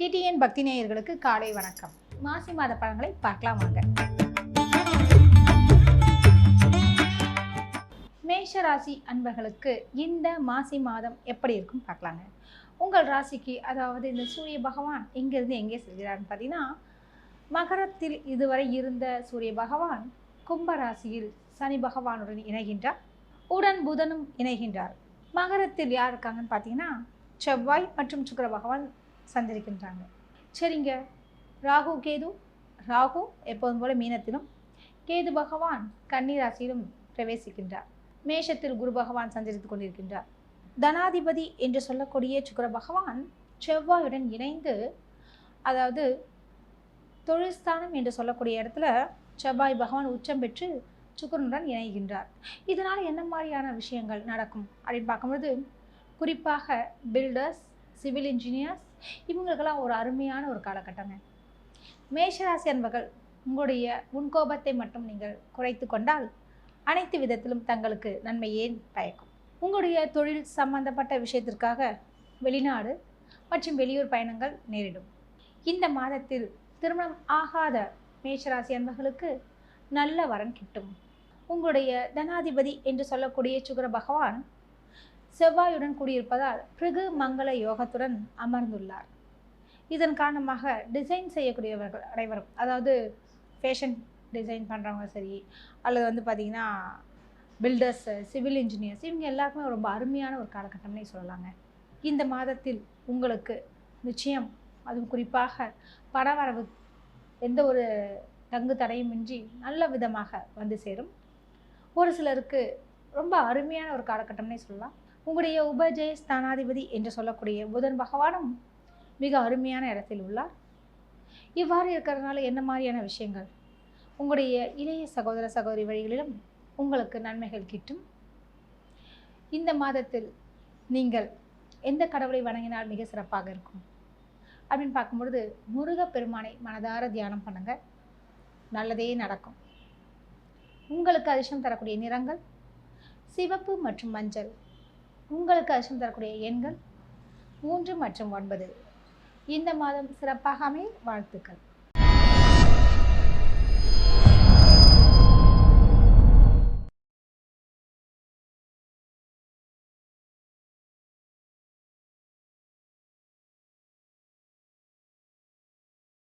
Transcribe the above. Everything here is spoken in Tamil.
டிடிஎன் பக்தி நேயர்களுக்கு காலை வணக்கம். மாசி மாத பழங்களை பார்க்கலாம் வாங்க. மேஷ ராசி அன்பர்களுக்கு இந்த மாசி மாதம் எப்படி இருக்கும் பார்க்கலாங்க. உங்கள் ராசிக்கு அதாவது இந்த சூரிய பகவான் எங்கேருந்து எங்கே செல்கிறார்னு பார்த்தீங்கன்னா மகரத்தில் இதுவரை இருந்த சூரிய பகவான் கும்ப ராசியில் சனி பகவானுடன் இணைகின்றார். உடன் புதனும் இணைகின்றார். மகரத்தில் யார் இருக்காங்கன்னு பார்த்தீங்கன்னா செவ்வாய் மற்றும் சுக்கிர பகவான் சந்திருக்கின்றாங்க. சரிங்க. ராகு கேது. ராகு எப்போதும் போல மீனத்திலும் கேது பகவான் கன்னிராசியிலும் பிரவேசிக்கின்றார். மேஷத்தில் குரு பகவான் சஞ்சரித்துக் கொண்டிருக்கின்றார். தனாதிபதி என்று சொல்லக்கூடிய சுக்கர பகவான் செவ்வாயுடன் இணைந்து அதாவது தொழில்ஸ்தானம் என்று சொல்லக்கூடிய இடத்துல செவ்வாய் பகவான் உச்சம் பெற்று சுக்கரனுடன் இணைகின்றார். இதனால் என்ன மாதிரியான விஷயங்கள் நடக்கும் அப்படின்னு பார்க்கும்போது குறிப்பாக பில்டர்ஸ் சிவில் இன்ஜினியர்ஸ் இவங்களுக்கெல்லாம் ஒரு அருமையான ஒரு காலகட்டங்க. மேஷராசி அன்பர்கள் உங்களுடைய முன்கோபத்தை மட்டும் நீங்கள் குறைத்து கொண்டால் அனைத்து விதத்திலும் தங்களுக்கு நன்மை ஏன் பயக்கும். உங்களுடைய தொழில் சம்பந்தப்பட்ட விஷயத்திற்காக வெளிநாடு மற்றும் வெளியூர் பயணங்கள் நேரிடும். இந்த மாதத்தில் திருமணம் ஆகாத மேஷராசி அன்பர்களுக்கு நல்ல வரன் கிட்டும். உங்களுடைய தனாதிபதி என்று சொல்லக்கூடிய சுகர பகவான் செவ்வாயுடன் கூடியிருப்பதால் பிருகு மங்கள யோகத்துடன் அமர்ந்துள்ளார். இதன் காரணமாக டிசைன் செய்யக்கூடியவர்கள் அனைவரும் அதாவது ஃபேஷன் டிசைன் பண்ணுறவங்க சரி அல்லது வந்து பார்த்திங்கன்னா பில்டர்ஸ் சிவில் இன்ஜினியர்ஸ் இவங்க எல்லாருக்குமே ரொம்ப அருமையான ஒரு காலகட்டம்னே சொல்லலாங்க. இந்த மாதத்தில் உங்களுக்கு நிச்சயம் அதுவும் குறிப்பாக பணவரவு எந்த ஒரு தங்கு தடையுமின்றி நல்ல விதமாக வந்து சேரும். ஒரு சிலருக்கு ரொம்ப அருமையான ஒரு காலகட்டம்னே சொல்லலாம். உங்களுடைய உபஜெய ஸ்தானாதிபதி என்று சொல்லக்கூடிய புதன் பகவானும் மிக அருமையான இடத்தில் உள்ளார். இவ்வாறு இருக்கிறதுனால என்ன மாதிரியான விஷயங்கள்? உங்களுடைய இளைய சகோதர சகோதரி வழிகளிலும் உங்களுக்கு நன்மைகள் கிட்டும். இந்த மாதத்தில் நீங்கள் எந்த கடவுளை வணங்கினால் மிக சிறப்பாக இருக்கும்? அப்படின்னு பார்க்கும்பொழுது முருகப் பெருமானை மனதார தியானம் பண்ணுங்கள் நல்லதே நடக்கும். உங்களுக்கு அதிர்ஷ்டம் தரக்கூடிய நிறங்கள் சிவப்பு மற்றும் மஞ்சள். உங்களுக்கு அதிர்ஷ்டம் தரக்கூடிய எண்கள் மூன்று மற்றும் ஒன்பது. இந்த மாதம் சிறப்பாக அமைய வாழ்த்துக்கள்.